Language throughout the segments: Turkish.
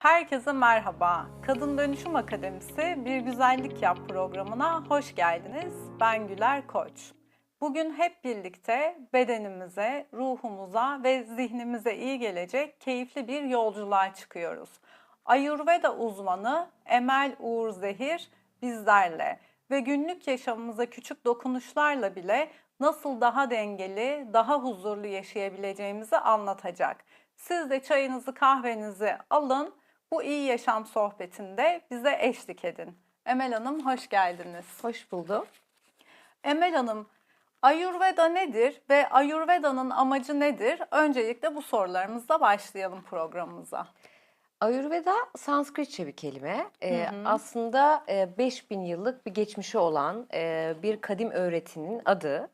Herkese merhaba. Kadın Dönüşüm Akademisi Bir Güzellik Yap programına hoş geldiniz. Ben Güler Koç. Bugün hep birlikte bedenimize, ruhumuza ve zihnimize iyi gelecek keyifli bir yolculuğa çıkıyoruz. Ayurveda uzmanı Emel Uğur Zehir bizlerle ve günlük yaşamımıza küçük dokunuşlarla bile nasıl daha dengeli, daha huzurlu yaşayabileceğimizi anlatacak. Siz de çayınızı, kahvenizi alın. Bu iyi yaşam sohbetinde bize eşlik edin. Emel Hanım hoş geldiniz. Hoş buldum. Emel Hanım, Ayurveda nedir ve Ayurveda'nın amacı nedir? Öncelikle bu sorularımızla başlayalım programımıza. Ayurveda Sanskritçe bir kelime. Ee, Aslında e, 5000 yıllık bir geçmişi olan e, bir kadim öğretinin adı.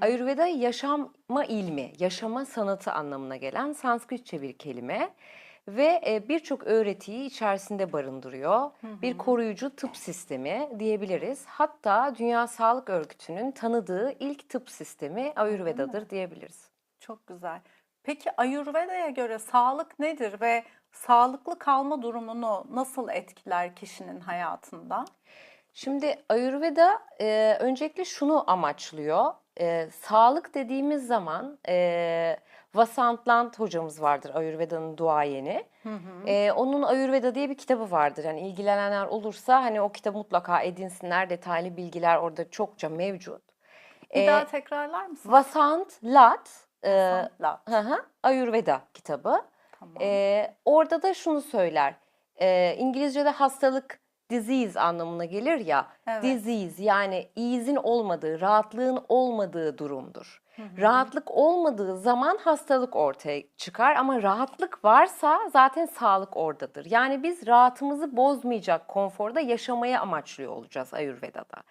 Ayurveda yaşama ilmi, yaşama sanatı anlamına gelen Sanskritçe bir kelime. Ve e, birçok öğretiyi içerisinde barındırıyor. Bir koruyucu tıp sistemi diyebiliriz. Hatta Dünya Sağlık Örgütü'nün tanıdığı ilk tıp sistemi Ayurveda'dır diyebiliriz. Çok güzel. Peki Ayurveda'ya göre sağlık nedir ve sağlıklı kalma durumunu nasıl etkiler kişinin hayatında? Şimdi Ayurveda e, öncelikle şunu amaçlıyor. E, sağlık dediğimiz zaman e, Vasant Lant hocamız vardır Ayurveda'nın duayeni. E, onun Ayurveda diye bir kitabı vardır. Yani ilgilenenler olursa hani o kitabı mutlaka edinsinler. Detaylı bilgiler orada çokça mevcut. Bir E, daha tekrarlar mısın? Vasant Lat e, hı hı, Ayurveda kitabı. Tamam. Ee, orada da şunu söyler. Ee, İngilizce'de hastalık disease anlamına gelir ya. Evet. Disease yani ease'in olmadığı, rahatlığın olmadığı durumdur. Rahatlık olmadığı zaman hastalık ortaya çıkar ama rahatlık varsa zaten sağlık oradadır. Yani biz rahatımızı bozmayacak konforda yaşamaya amaçlıyor olacağız Ayurveda'da.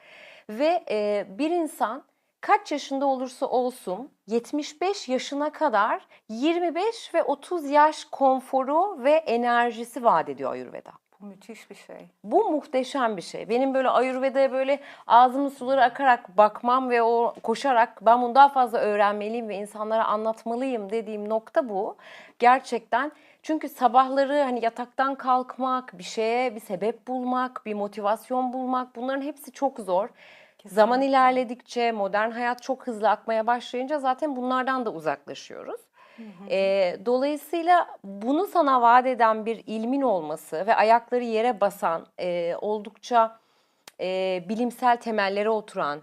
Ve e, bir insan kaç yaşında olursa olsun 75 yaşına kadar 25 ve 30 yaş konforu ve enerjisi vaat ediyor Ayurveda. Bu müthiş bir şey. Bu muhteşem bir şey. Benim böyle Ayurveda'ya böyle ağzımın suları akarak bakmam ve o koşarak ben bunu daha fazla öğrenmeliyim ve insanlara anlatmalıyım dediğim nokta bu. Gerçekten çünkü sabahları hani yataktan kalkmak, bir şeye bir sebep bulmak, bir motivasyon bulmak bunların hepsi çok zor. Zaman ilerledikçe, modern hayat çok hızlı akmaya başlayınca zaten bunlardan da uzaklaşıyoruz. Ee, dolayısıyla bunu sana vaat eden bir ilmin olması ve ayakları yere basan, e, oldukça e, bilimsel temellere oturan,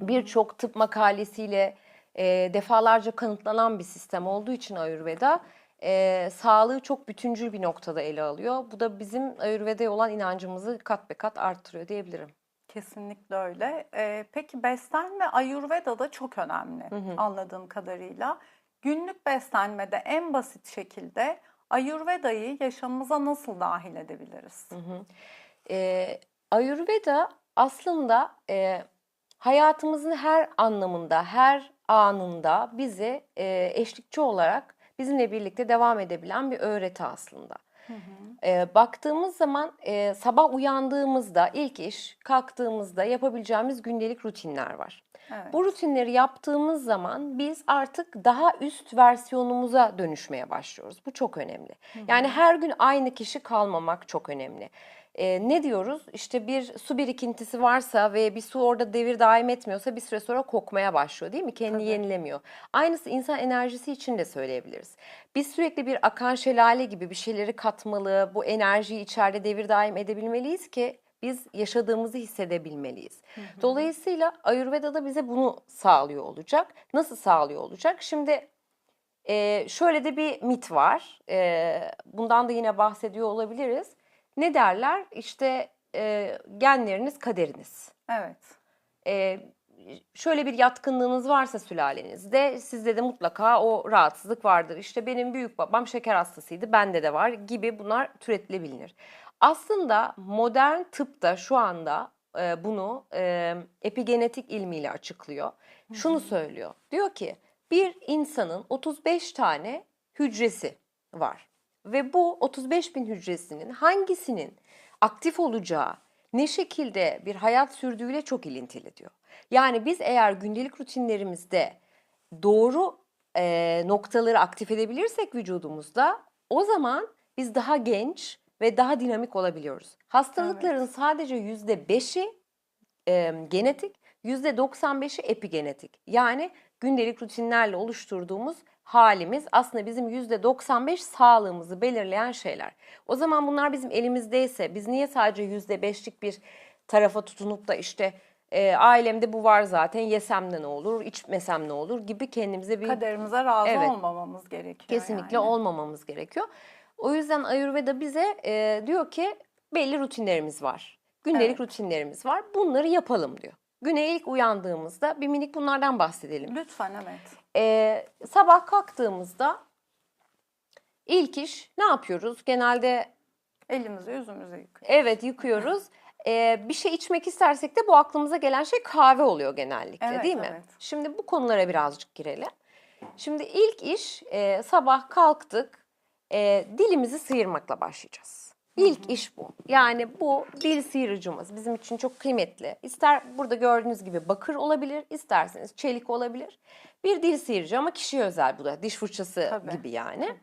birçok tıp makalesiyle e, defalarca kanıtlanan bir sistem olduğu için Ayurveda e, sağlığı çok bütüncül bir noktada ele alıyor. Bu da bizim Ayurveda'ya olan inancımızı kat be kat arttırıyor diyebilirim. Kesinlikle öyle. Ee, peki beslenme Ayurveda'da çok önemli anladığım kadarıyla. Günlük beslenmede en basit şekilde Ayurveda'yı yaşamımıza nasıl dahil edebiliriz? Ee, Ayurveda aslında e, hayatımızın her anlamında, her anında bize e, eşlikçi olarak bizimle birlikte devam edebilen bir öğreti aslında. Ee, baktığımız zaman e, sabah uyandığımızda ilk iş kalktığımızda yapabileceğimiz gündelik rutinler var. Evet. Bu rutinleri yaptığımız zaman biz artık daha üst versiyonumuza dönüşmeye başlıyoruz. Bu çok önemli. Yani her gün aynı kişi kalmamak çok önemli. Ee, ne diyoruz? İşte bir su birikintisi varsa ve bir su orada devir daim etmiyorsa bir süre sonra kokmaya başlıyor değil mi? Kendini yenilemiyor. Aynısı insan enerjisi için de söyleyebiliriz. Biz sürekli bir akan şelale gibi bir şeyleri katmalı, bu enerjiyi içeride devir daim edebilmeliyiz ki biz yaşadığımızı hissedebilmeliyiz. Dolayısıyla Ayurveda'da bize bunu sağlıyor olacak. Nasıl sağlıyor olacak? Şimdi e, şöyle de bir mit var. E, bundan da yine bahsediyor olabiliriz. Ne derler? İşte e, genleriniz kaderiniz. Evet. E, şöyle bir yatkınlığınız varsa sülalenizde sizde de mutlaka o rahatsızlık vardır. İşte benim büyük babam şeker hastasıydı, bende de var gibi bunlar türetilebilir. Aslında modern tıp da şu anda e, bunu e, epigenetik ilmiyle açıklıyor. Şunu söylüyor. Diyor ki bir insanın 35 tane hücresi var. Ve bu 35 bin hücresinin hangisinin aktif olacağı, ne şekilde bir hayat sürdüğüyle çok ilintili diyor. Yani biz eğer gündelik rutinlerimizde doğru e, noktaları aktif edebilirsek vücudumuzda o zaman biz daha genç, ve daha dinamik olabiliyoruz. Hastalıkların sadece yüzde beşi e, genetik, yüzde 95'i epigenetik. Yani gündelik rutinlerle oluşturduğumuz halimiz aslında bizim yüzde 95 sağlığımızı belirleyen şeyler. O zaman bunlar bizim elimizdeyse biz niye sadece yüzde beşlik bir tarafa tutunup da işte e, ailemde bu var zaten yesem de ne olur, içmesem ne olur gibi kendimize bir Kaderimize razı Evet. olmamamız gerekiyor. Kesinlikle yani. olmamamız gerekiyor. O yüzden Ayurveda bize e, diyor ki belli rutinlerimiz var. Gündelik Evet. rutinlerimiz var. Bunları yapalım diyor. Güne ilk uyandığımızda bir minik bunlardan bahsedelim. Lütfen evet. E, sabah kalktığımızda ilk iş ne yapıyoruz? Genelde Elimizi yüzümüzü yıkayın. evet yıkıyoruz. E, bir şey içmek istersek de bu aklımıza gelen şey kahve oluyor genellikle Evet, değil mi? evet. Şimdi bu konulara birazcık girelim. Şimdi ilk iş e, sabah kalktık e, dilimizi sıyırmakla başlayacağız. İlk iş bu. Yani bu dil sıyırıcımız bizim için çok kıymetli. İster burada gördüğünüz gibi bakır olabilir, isterseniz çelik olabilir. Bir dil sıyırıcı ama kişiye özel bu da diş fırçası Tabii. gibi yani.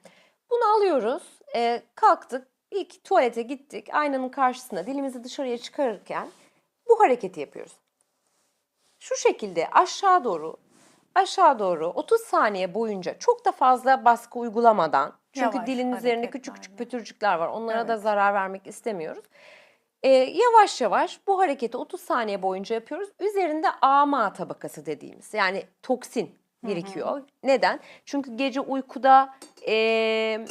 Bunu alıyoruz, e, kalktık, ilk tuvalete gittik, aynanın karşısına dilimizi dışarıya çıkarırken bu hareketi yapıyoruz. Şu şekilde aşağı doğru aşağı doğru 30 saniye boyunca çok da fazla baskı uygulamadan çünkü Yavaş dilin üzerinde küçük küçük hareketlerle. pötürcükler var. Onlara da Evet. zarar vermek istemiyoruz. Ee, yavaş yavaş bu hareketi 30 saniye boyunca yapıyoruz. Üzerinde ama tabakası dediğimiz yani toksin birikiyor. Neden? Çünkü gece uykuda e,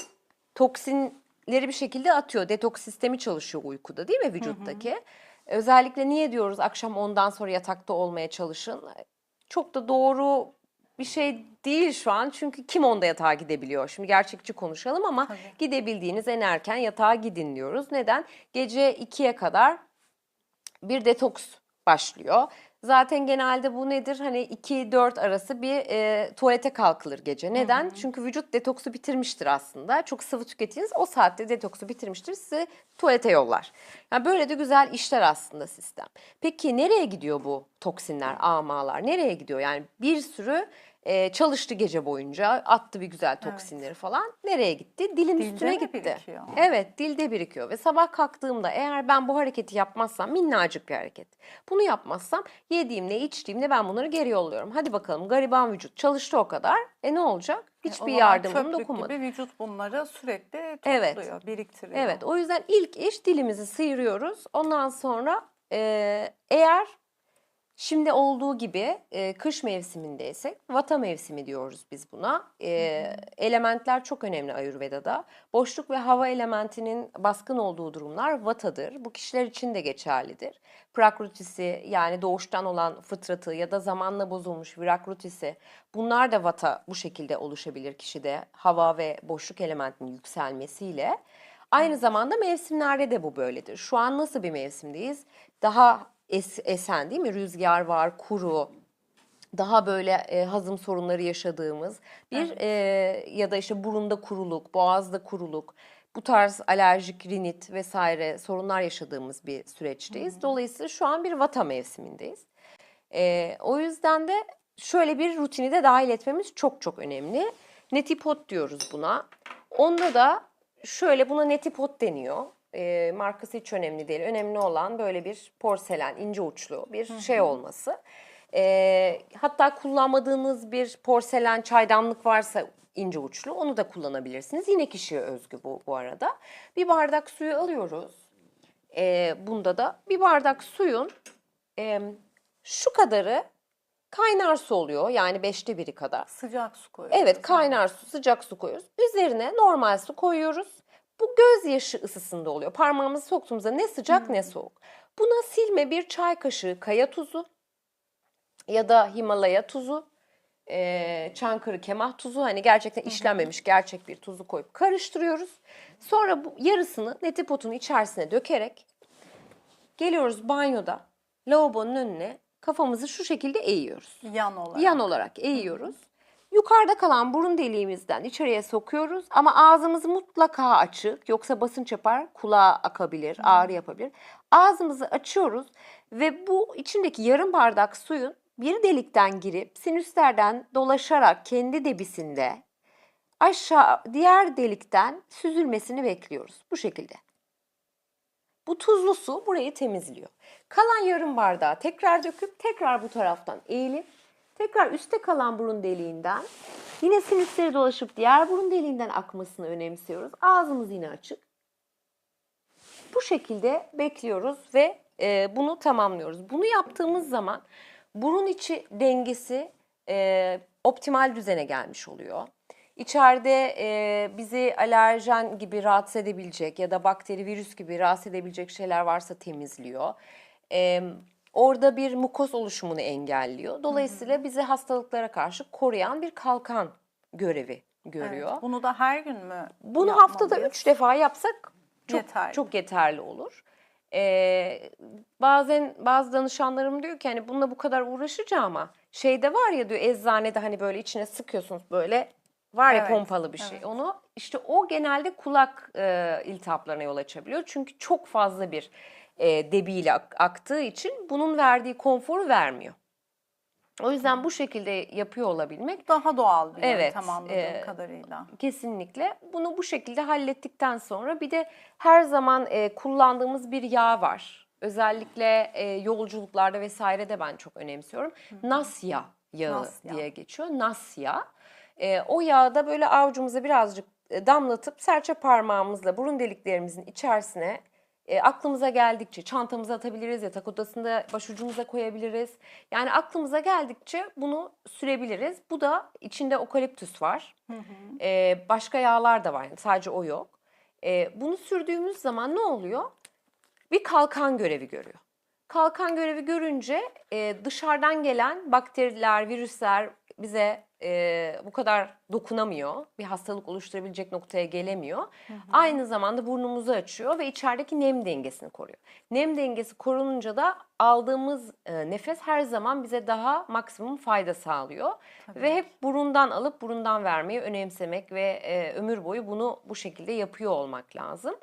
toksinleri bir şekilde atıyor. Detoks sistemi çalışıyor uykuda değil mi vücuttaki? Özellikle niye diyoruz akşam ondan sonra yatakta olmaya çalışın? Çok da doğru bir şey değil şu an. Çünkü kim onda yatağa gidebiliyor? Şimdi gerçekçi konuşalım ama Tabii. gidebildiğiniz en erken yatağa gidin diyoruz. Neden? Gece 2'ye kadar bir detoks başlıyor. Zaten genelde bu nedir? Hani 2-4 arası bir e, tuvalete kalkılır gece. Neden? Çünkü vücut detoksu bitirmiştir aslında. Çok sıvı tüketiniz o saatte detoksu bitirmiştir. Sizi tuvalete yollar. Yani böyle de güzel işler aslında sistem. Peki nereye gidiyor bu toksinler, amalar? Nereye gidiyor? Yani bir sürü e, çalıştı gece boyunca. Attı bir güzel toksinleri falan. Nereye gitti? Dilin Dilde üstüne gitti. birikiyor? Evet, dilde birikiyor ve sabah kalktığımda eğer ben bu hareketi yapmazsam minnacık bir hareket. Bunu yapmazsam yediğimle içtiğimle ben bunları geri yolluyorum. Hadi bakalım gariban vücut çalıştı o kadar. E ne olacak? E, Hiçbir zaman yardımım dokunmadı. gibi vücut bunları sürekli Evet. topluyor, biriktiriyor. Evet, o yüzden ilk iş dilimizi sıyırıyoruz. Ondan sonra e, eğer şimdi olduğu gibi e, kış mevsimindeysek vata mevsimi diyoruz biz buna. E, elementler çok önemli Ayurveda'da. Boşluk ve hava elementinin baskın olduğu durumlar vatadır. Bu kişiler için de geçerlidir. Prakrutisi yani doğuştan olan fıtratı ya da zamanla bozulmuş virakrutisi bunlar da vata bu şekilde oluşabilir kişide hava ve boşluk elementinin yükselmesiyle. Aynı zamanda mevsimlerde de bu böyledir. Şu an nasıl bir mevsimdeyiz? Daha es- esen değil mi? Rüzgar var, kuru, daha böyle e, hazım sorunları yaşadığımız bir e, ya da işte burunda kuruluk, boğazda kuruluk, bu tarz alerjik rinit vesaire sorunlar yaşadığımız bir süreçteyiz. Dolayısıyla şu an bir vata mevsimindeyiz. E, o yüzden de şöyle bir rutini de dahil etmemiz çok çok önemli. Netipot diyoruz buna. Onda da şöyle buna netipot deniyor. E, markası hiç önemli değil. Önemli olan böyle bir porselen, ince uçlu bir şey olması. E, hatta kullanmadığınız bir porselen çaydanlık varsa ince uçlu onu da kullanabilirsiniz. Yine kişiye özgü bu bu arada. Bir bardak suyu alıyoruz. E, bunda da bir bardak suyun e, şu kadarı kaynar su oluyor. Yani beşte biri kadar. Sıcak su koyuyoruz. Evet kaynar su, sıcak su koyuyoruz. Üzerine normal su koyuyoruz. Bu gözyaşı ısısında oluyor. Parmağımızı soktuğumuzda ne sıcak ne soğuk. Buna silme bir çay kaşığı kaya tuzu ya da Himalaya tuzu, eee Çankırı kemah tuzu hani gerçekten işlenmemiş gerçek bir tuzu koyup karıştırıyoruz. Sonra bu yarısını netipotun içerisine dökerek geliyoruz banyoda lavabonun önüne kafamızı şu şekilde eğiyoruz. Yan olarak. Yan olarak eğiyoruz. Yukarıda kalan burun deliğimizden içeriye sokuyoruz ama ağzımız mutlaka açık yoksa basınç yapar, kulağa akabilir, ağrı yapabilir. Ağzımızı açıyoruz ve bu içindeki yarım bardak suyun bir delikten girip sinüslerden dolaşarak kendi debisinde aşağı diğer delikten süzülmesini bekliyoruz bu şekilde. Bu tuzlu su burayı temizliyor. Kalan yarım bardağı tekrar döküp tekrar bu taraftan eğilip tekrar üstte kalan burun deliğinden yine sinüsleri dolaşıp diğer burun deliğinden akmasını önemsiyoruz. Ağzımız yine açık. Bu şekilde bekliyoruz ve e, bunu tamamlıyoruz. Bunu yaptığımız zaman burun içi dengesi e, optimal düzene gelmiş oluyor. İçeride e, bizi alerjen gibi rahatsız edebilecek ya da bakteri, virüs gibi rahatsız edebilecek şeyler varsa temizliyor. E, orada bir mukoz oluşumunu engelliyor. Dolayısıyla bizi hastalıklara karşı koruyan bir kalkan görevi görüyor. Evet, bunu da her gün mü Bunu haftada üç defa yapsak çok Yeterli. çok yeterli olur. Ee, bazen bazı danışanlarım diyor ki hani bununla bu kadar uğraşacağım şeyde var ya diyor eczanede hani böyle içine sıkıyorsunuz böyle var ya Evet, pompalı bir şey. evet. Onu işte o genelde kulak e, iltihaplarına yol açabiliyor. Çünkü çok fazla bir e, debiyle ak- aktığı için bunun verdiği konforu vermiyor. O yüzden bu şekilde yapıyor olabilmek Daha doğal bir Evet, yöntem anladığım e, kadarıyla. Kesinlikle. Bunu bu şekilde hallettikten sonra bir de her zaman e, kullandığımız bir yağ var. Özellikle e, yolculuklarda vesairede ben çok önemsiyorum. Nasya yağı Nas yağı. diye geçiyor. Nasya. E, o yağı da böyle avucumuza birazcık e, damlatıp serçe parmağımızla burun deliklerimizin içerisine e, aklımıza geldikçe çantamıza atabiliriz, yatak odasında başucumuza koyabiliriz. Yani aklımıza geldikçe bunu sürebiliriz. Bu da içinde okaliptüs var. E, başka yağlar da var yani sadece o yok. E, bunu sürdüğümüz zaman ne oluyor? Bir kalkan görevi görüyor. Kalkan görevi görünce e, dışarıdan gelen bakteriler, virüsler bize e, bu kadar dokunamıyor. Bir hastalık oluşturabilecek noktaya gelemiyor. Aynı zamanda burnumuzu açıyor ve içerideki nem dengesini koruyor. Nem dengesi korununca da aldığımız e, nefes her zaman bize daha maksimum fayda sağlıyor. Ve hep burundan alıp burundan vermeyi önemsemek ve e, ömür boyu bunu bu şekilde yapıyor olmak lazım.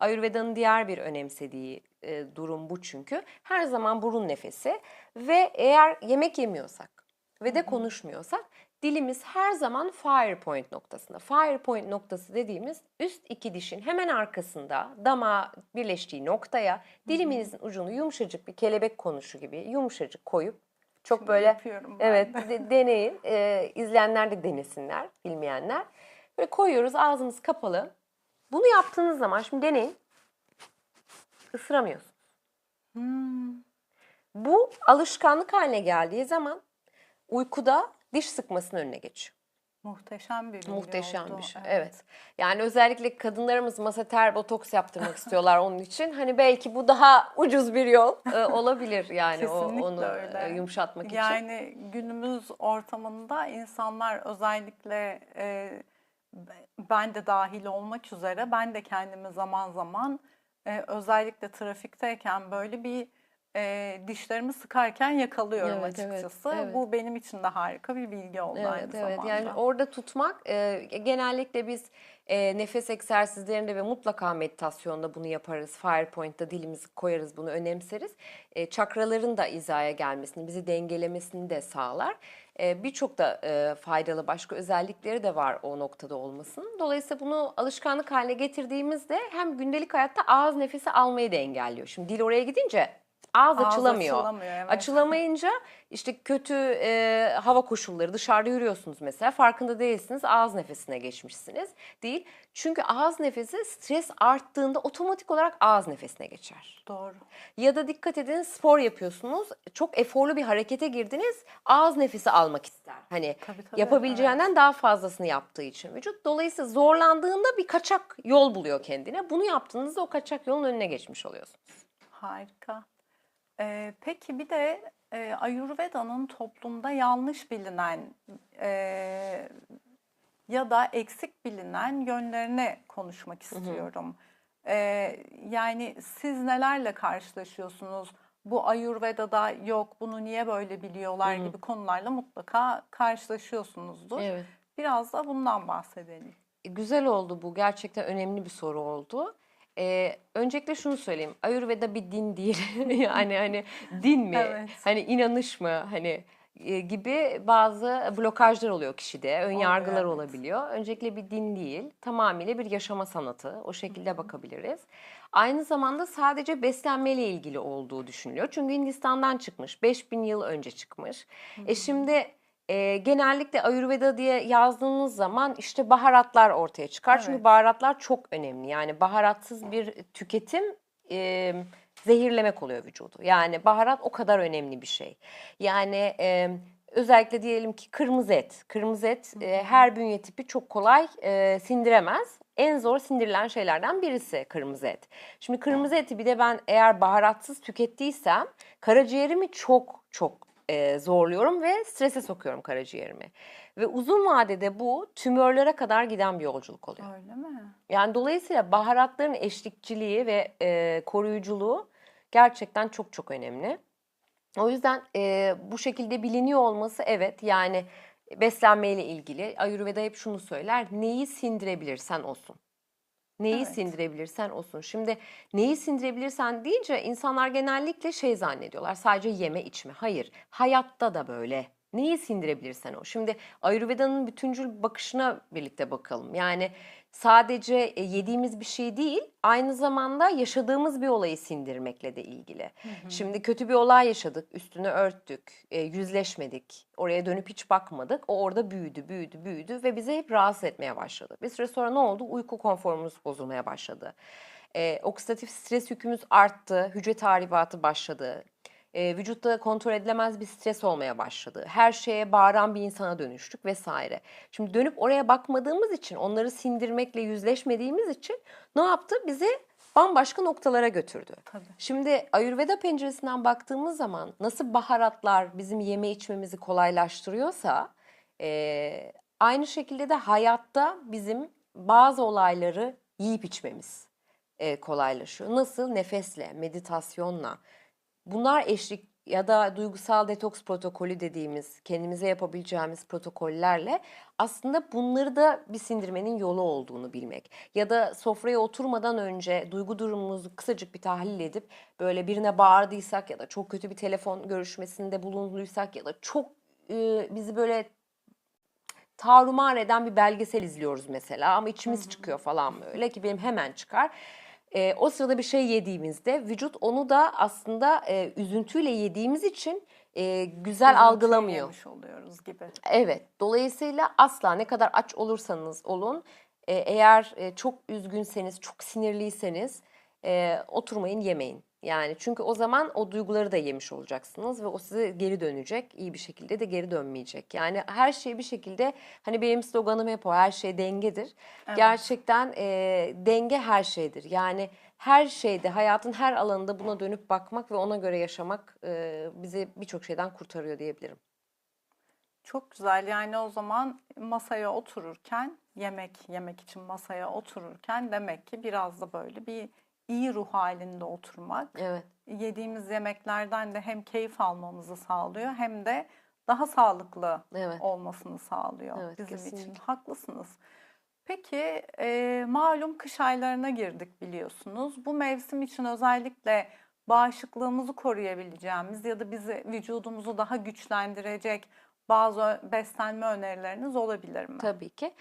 Ayurveda'nın diğer bir önemsediği e, durum bu çünkü. Her zaman burun nefesi ve eğer yemek yemiyorsak ve de konuşmuyorsak dilimiz her zaman fire point noktasında. Fire point noktası dediğimiz üst iki dişin hemen arkasında damağa birleştiği noktaya dilimizin ucunu yumuşacık bir kelebek konuşu gibi yumuşacık koyup çok Şimdi böyle evet de. de- deneyin. Ee, izleyenler de denesinler, bilmeyenler. Böyle koyuyoruz ağzımız kapalı. Bunu yaptığınız zaman şimdi deneyin. Isıramıyorsunuz. Hmm, Bu alışkanlık haline geldiği zaman uykuda diş sıkmasının önüne geçiyor. muhteşem bir bilgi Muhteşem oldu. bir şey. Evet. Yani özellikle kadınlarımız masater botoks yaptırmak istiyorlar onun için. Hani belki bu daha ucuz bir yol e, olabilir yani o, onu öyle. e, yumuşatmak için. Yani günümüz ortamında insanlar özellikle e, ben de dahil olmak üzere ben de kendimi zaman zaman e, özellikle trafikteyken böyle bir e, dişlerimi sıkarken yakalıyorum Evet, evet, açıkçası. evet. Bu benim için de harika bir bilgi oldu Evet aynı evet zamanda. yani orada tutmak e, genellikle biz e, nefes egzersizlerinde ve mutlaka meditasyonda bunu yaparız. Firepoint'ta dilimizi koyarız bunu önemseriz. E, çakraların da hizaya gelmesini, bizi dengelemesini de sağlar. E, Birçok da e, faydalı başka özellikleri de var o noktada olmasının. Dolayısıyla bunu alışkanlık haline getirdiğimizde hem gündelik hayatta ağız nefesi almayı da engelliyor. Şimdi dil oraya gidince ağız Ağız açılamıyor. açılamıyor, evet. Açılamayınca işte kötü e, hava koşulları dışarıda yürüyorsunuz mesela farkında değilsiniz ağız nefesine geçmişsiniz değil. Çünkü ağız nefesi stres arttığında otomatik olarak ağız nefesine geçer. Doğru. Ya da dikkat edin spor yapıyorsunuz çok eforlu bir harekete girdiniz ağız nefesi almak ister. Hani Tabii, tabii, yapabileceğinden daha fazlasını yaptığı için vücut. Dolayısıyla zorlandığında bir kaçak yol buluyor kendine. Bunu yaptığınızda o kaçak yolun önüne geçmiş oluyorsunuz. Harika. Ee, peki bir de e, Ayurveda'nın toplumda yanlış bilinen e, ya da eksik bilinen yönlerini konuşmak istiyorum. Ee, yani siz nelerle karşılaşıyorsunuz? Bu Ayurveda'da yok, bunu niye böyle biliyorlar gibi konularla mutlaka karşılaşıyorsunuzdur. Evet. Biraz da bundan bahsedelim. E, Güzel oldu bu. Gerçekten önemli bir soru oldu. Ee, öncelikle şunu söyleyeyim. Ayurveda bir din değil. yani hani din mi? Evet. Hani inanış mı? Hani e, gibi bazı blokajlar oluyor kişide, ön yargılar evet. olabiliyor. Öncelikle bir din değil, tamamıyla bir yaşama sanatı. O şekilde bakabiliriz. Aynı zamanda sadece beslenmeyle ilgili olduğu düşünülüyor. Çünkü Hindistan'dan çıkmış, 5000 yıl önce çıkmış. E şimdi e, genellikle Ayurveda diye yazdığınız zaman işte baharatlar ortaya çıkar. Çünkü Evet. baharatlar çok önemli. Yani baharatsız bir tüketim e, zehirlemek oluyor vücudu. Yani baharat o kadar önemli bir şey. Yani e, özellikle diyelim ki kırmızı et. Kırmızı et e, her bünye tipi çok kolay e, sindiremez. En zor sindirilen şeylerden birisi kırmızı et. Şimdi kırmızı eti bir de ben eğer baharatsız tükettiysem karaciğerimi çok çok e, zorluyorum ve strese sokuyorum karaciğerimi. Ve uzun vadede bu tümörlere kadar giden bir yolculuk oluyor. Öyle mi? Yani dolayısıyla baharatların eşlikçiliği ve e, koruyuculuğu gerçekten çok çok önemli. O yüzden e, bu şekilde biliniyor olması evet yani beslenmeyle ilgili Ayurveda hep şunu söyler neyi sindirebilirsen olsun. Neyi Evet. sindirebilirsen olsun. Şimdi neyi sindirebilirsen deyince insanlar genellikle şey zannediyorlar sadece yeme içme. Hayır hayatta da böyle. Neyi sindirebilirsen o. Şimdi Ayurveda'nın bütüncül bakışına birlikte bakalım. Yani sadece e, yediğimiz bir şey değil, aynı zamanda yaşadığımız bir olayı sindirmekle de ilgili. Şimdi kötü bir olay yaşadık, üstünü örttük, e, yüzleşmedik, oraya dönüp hiç bakmadık. O orada büyüdü, büyüdü, büyüdü ve bizi hep rahatsız etmeye başladı. Bir süre sonra ne oldu? Uyku konforumuz bozulmaya başladı. E, oksidatif stres yükümüz arttı, hücre tahribatı başladı. E, vücutta kontrol edilemez bir stres olmaya başladı. Her şeye bağıran bir insana dönüştük vesaire. Şimdi dönüp oraya bakmadığımız için, onları sindirmekle yüzleşmediğimiz için ne yaptı? Bizi bambaşka noktalara götürdü. Tabii. Şimdi Ayurveda penceresinden baktığımız zaman nasıl baharatlar bizim yeme içmemizi kolaylaştırıyorsa eee, aynı şekilde de hayatta bizim bazı olayları yiyip içmemiz eee, kolaylaşıyor. Nasıl? Nefesle, meditasyonla. Bunlar eşlik ya da duygusal detoks protokolü dediğimiz kendimize yapabileceğimiz protokollerle aslında bunları da bir sindirmenin yolu olduğunu bilmek. Ya da sofraya oturmadan önce duygu durumumuzu kısacık bir tahlil edip böyle birine bağırdıysak ya da çok kötü bir telefon görüşmesinde bulunduysak ya da çok e, bizi böyle tarumar eden bir belgesel izliyoruz mesela ama içimiz çıkıyor falan böyle ki benim hemen çıkar. Ee, o sırada bir şey yediğimizde vücut onu da aslında e, üzüntüyle yediğimiz için e, güzel Üzüntüyü algılamıyor. oluyoruz gibi. Evet. Dolayısıyla asla ne kadar aç olursanız olun e, eğer e, çok üzgünseniz, çok sinirliyseniz e, oturmayın, yemeyin. Yani çünkü o zaman o duyguları da yemiş olacaksınız ve o size geri dönecek. iyi bir şekilde de geri dönmeyecek. Yani her şey bir şekilde hani benim sloganım hep o her şey dengedir. Evet. Gerçekten e, denge her şeydir. Yani her şeyde, hayatın her alanında buna dönüp bakmak ve ona göre yaşamak e, bizi birçok şeyden kurtarıyor diyebilirim. Çok güzel. Yani o zaman masaya otururken, yemek yemek için masaya otururken demek ki biraz da böyle bir iyi ruh halinde oturmak, Evet. yediğimiz yemeklerden de hem keyif almamızı sağlıyor hem de daha sağlıklı Evet. olmasını sağlıyor Evet, bizim için. kesinlikle. Haklısınız. Peki e, malum kış aylarına girdik biliyorsunuz. Bu mevsim için özellikle bağışıklığımızı koruyabileceğimiz ya da bizi vücudumuzu daha güçlendirecek bazı beslenme önerileriniz olabilir mi? Tabii ki.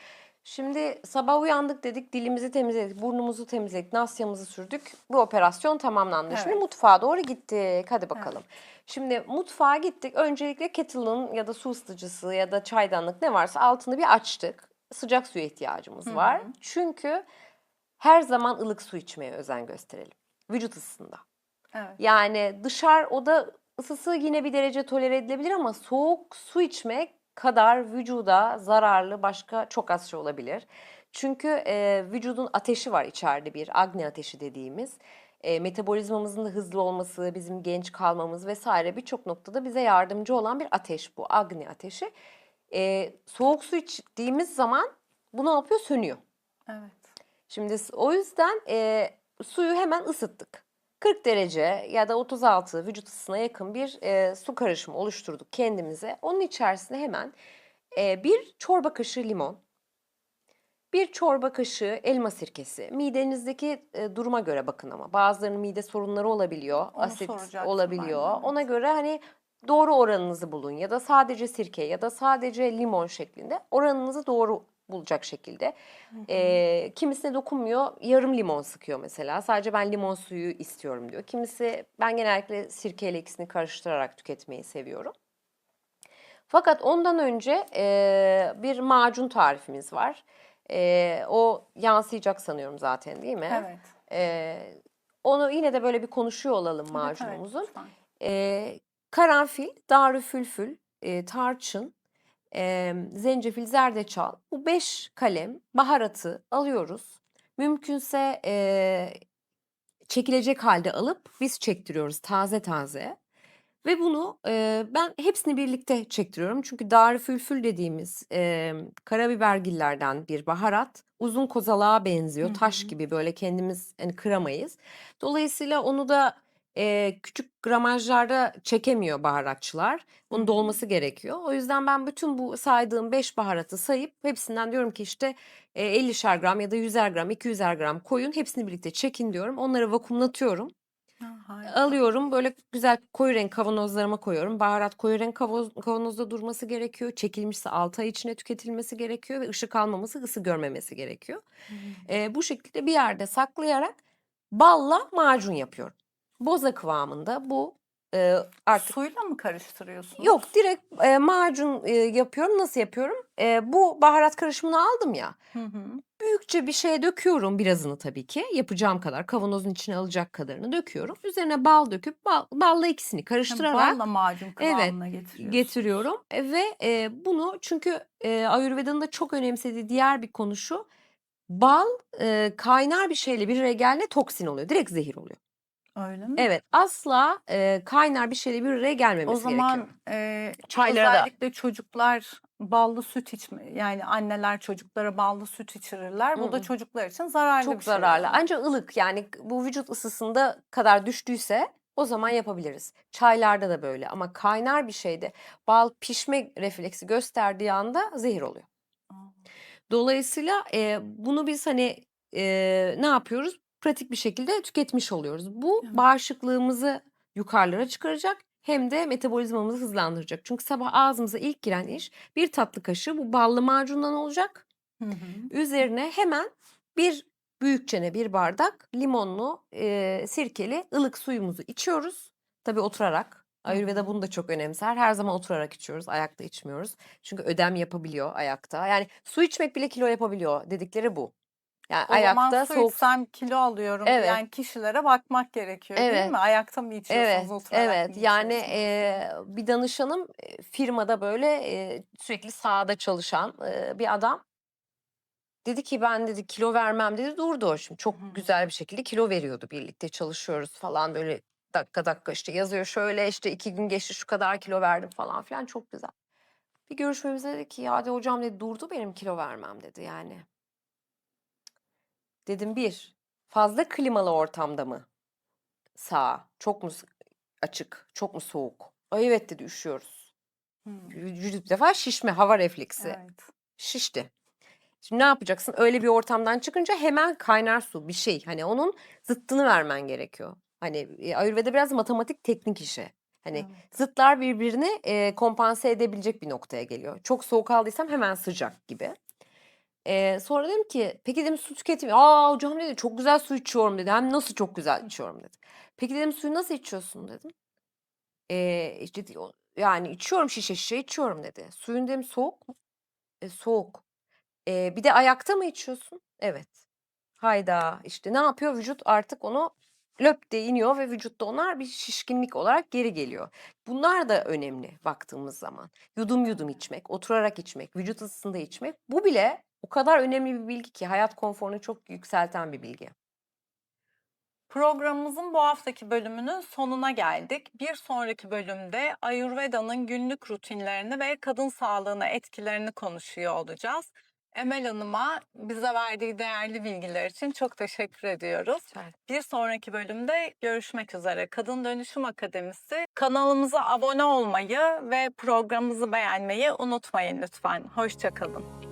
Şimdi sabah uyandık dedik, dilimizi temizledik, burnumuzu temizledik, nasyamızı sürdük. Bu operasyon tamamlandı. Şimdi Evet. mutfağa doğru gittik. Hadi bakalım. Şimdi mutfağa gittik. Öncelikle kettle'ın ya da su ısıtıcısı ya da çaydanlık ne varsa altını bir açtık. Sıcak suya ihtiyacımız var. Çünkü her zaman ılık su içmeye özen gösterelim. Vücut ısısında. Evet. Yani dışarı oda ısısı yine bir derece tolere edilebilir ama soğuk su içmek kadar vücuda zararlı başka çok az şey olabilir. Çünkü e, vücudun ateşi var içeride bir agni ateşi dediğimiz. E, metabolizmamızın da hızlı olması, bizim genç kalmamız vesaire birçok noktada bize yardımcı olan bir ateş bu agni ateşi. E, soğuk su içtiğimiz zaman bu ne yapıyor? Sönüyor. Evet. Şimdi o yüzden e, suyu hemen ısıttık. 40 derece ya da 36 vücut ısısına yakın bir e, su karışımı oluşturduk kendimize. Onun içerisine hemen e, bir çorba kaşığı limon, bir çorba kaşığı elma sirkesi. Midenizdeki e, duruma göre bakın ama bazılarının mide sorunları olabiliyor, Onu asit soracaktım ben olabiliyor. evet. Ona göre hani doğru oranınızı bulun ya da sadece sirke ya da sadece limon şeklinde oranınızı doğru bulacak şekilde. Ee, kimisine dokunmuyor, yarım limon sıkıyor mesela. Sadece ben limon suyu istiyorum diyor. Kimisi ben genellikle sirkeyle ikisini karıştırarak tüketmeyi seviyorum. Fakat ondan önce e, bir macun tarifimiz var. E, o yansıyacak sanıyorum zaten değil mi? Evet. E, onu yine de böyle bir konuşuyor olalım Evet, evet, macunumuzun. lütfen. E, karanfil, darülfülfül, e, tarçın, e, zencefil, zerdeçal bu beş kalem baharatı alıyoruz. Mümkünse e, çekilecek halde alıp biz çektiriyoruz taze taze. Ve bunu e, ben hepsini birlikte çektiriyorum. Çünkü darülfülfül dediğimiz e, karabibergillerden bir baharat. Uzun kozalağa benziyor. Hı Taş hı. gibi böyle kendimiz hani kıramayız. Dolayısıyla onu da e, küçük gramajlarda çekemiyor baharatçılar. Bunun Hı. dolması gerekiyor. O yüzden ben bütün bu saydığım 5 baharatı sayıp hepsinden diyorum ki işte e, 50'şer gram ya da 100'er gram, 200'er gram koyun. Hepsini birlikte çekin diyorum. Onları vakumlatıyorum. Harika. Alıyorum böyle güzel koyu renk kavanozlarıma koyuyorum. Baharat koyu renk kavanoz- kavanozda durması gerekiyor. Çekilmişse 6 ay içinde tüketilmesi gerekiyor ve ışık almaması, ısı görmemesi gerekiyor. Hı. Ee, bu şekilde bir yerde saklayarak balla macun yapıyorum. Boza kıvamında bu e, artık Suyla mı karıştırıyorsunuz? yok direkt e, macun e, yapıyorum. Nasıl yapıyorum? E, bu baharat karışımını aldım ya. Hı hı. Büyükçe bir şeye döküyorum birazını tabii ki. Yapacağım kadar kavanozun içine alacak kadarını döküyorum. Üzerine bal döküp bal, balla ikisini karıştırarak Balla macun Evet, kıvamına getiriyorsunuz. getiriyorum. E, ve e, bunu çünkü e, Ayurveda'nın da çok önemsediği diğer bir konu şu. Bal e, kaynar bir şeyle bir geldiğinde toksin oluyor. Direkt zehir oluyor. Öyle mi? Evet asla e, kaynar bir şeyle bir araya O gelmemesi zaman gerekiyor. e, Çaylara da. özellikle çocuklar ballı süt içme yani anneler çocuklara ballı süt içirirler. Bu Hı da hı. çocuklar için zararlı Çok bir şey. zararlı. Ancak ılık yani bu vücut ısısında kadar düştüyse o zaman yapabiliriz. Çaylarda da böyle ama kaynar bir şeyde bal pişme refleksi gösterdiği anda zehir oluyor. Aa. Dolayısıyla e, bunu biz hani e, ne yapıyoruz? Pratik bir şekilde tüketmiş oluyoruz. Bu Evet. bağışıklığımızı yukarılara çıkaracak hem de metabolizmamızı hızlandıracak. Çünkü sabah ağzımıza ilk giren iş bir tatlı kaşığı bu ballı macundan olacak. Hı hı. Üzerine hemen bir büyükçene bir bardak limonlu, e, sirkeli ılık suyumuzu içiyoruz. Tabii oturarak. Ayurveda bunu da çok önemser. Her zaman oturarak içiyoruz, ayakta içmiyoruz. Çünkü ödem yapabiliyor ayakta. Yani su içmek bile kilo yapabiliyor dedikleri bu. Yani O ayakta su soğuk. içsem kilo alıyorum Evet. diyen kişilere bakmak gerekiyor değil Evet. mi? Ayakta mı içiyorsunuz, Evet, oturarak evet. mı Yani e, bir danışanım e, firmada böyle e, sürekli sahada çalışan e, bir adam. Dedi ki ben dedi kilo vermem dedi durdu şimdi çok Hı güzel bir şekilde kilo veriyordu birlikte çalışıyoruz falan böyle dakika dakika işte yazıyor şöyle işte iki gün geçti şu kadar kilo verdim falan filan çok güzel. Bir görüşmemizde dedi ki ya hadi hocam dedi durdu benim kilo vermem dedi yani. Dedim bir fazla klimalı ortamda mı sağ çok mu açık çok mu soğuk? Ay evet dedi üşüyoruz. Hı. Vücut bir defa şişme hava refleksi Evet. şişti. Şimdi ne yapacaksın? Öyle bir ortamdan çıkınca hemen kaynar su bir şey. Hani onun zıttını vermen gerekiyor. Hani e, Ayurveda biraz matematik teknik işi. Hani Evet. zıtlar birbirini e, kompanse edebilecek bir noktaya geliyor. Çok soğuk aldıysam hemen sıcak gibi. E, sonra dedim ki peki dedim su tüketimi. Aa hocam dedi çok güzel su içiyorum dedi. Hem nasıl çok güzel içiyorum dedi. Peki dedim suyu nasıl içiyorsun dedim. E, işte yani içiyorum şişe şişe içiyorum dedi. Suyun dedim soğuk mu? E, soğuk. Eee, bir de ayakta mı içiyorsun? Evet. Hayda, işte ne yapıyor? Vücut artık onu löp diye iniyor ve vücutta onlar bir şişkinlik olarak geri geliyor. Bunlar da önemli baktığımız zaman. Yudum yudum içmek, oturarak içmek, vücut ısısında içmek. Bu bile o kadar önemli bir bilgi ki hayat konforunu çok yükselten bir bilgi. Programımızın bu haftaki bölümünün sonuna geldik. Bir sonraki bölümde Ayurveda'nın günlük rutinlerini ve kadın sağlığına etkilerini konuşuyor olacağız. Emel Hanım'a bize verdiği değerli bilgiler için çok teşekkür ediyoruz. Bir sonraki bölümde görüşmek üzere. Kadın Dönüşüm Akademisi kanalımıza abone olmayı ve programımızı beğenmeyi unutmayın lütfen. Hoşçakalın.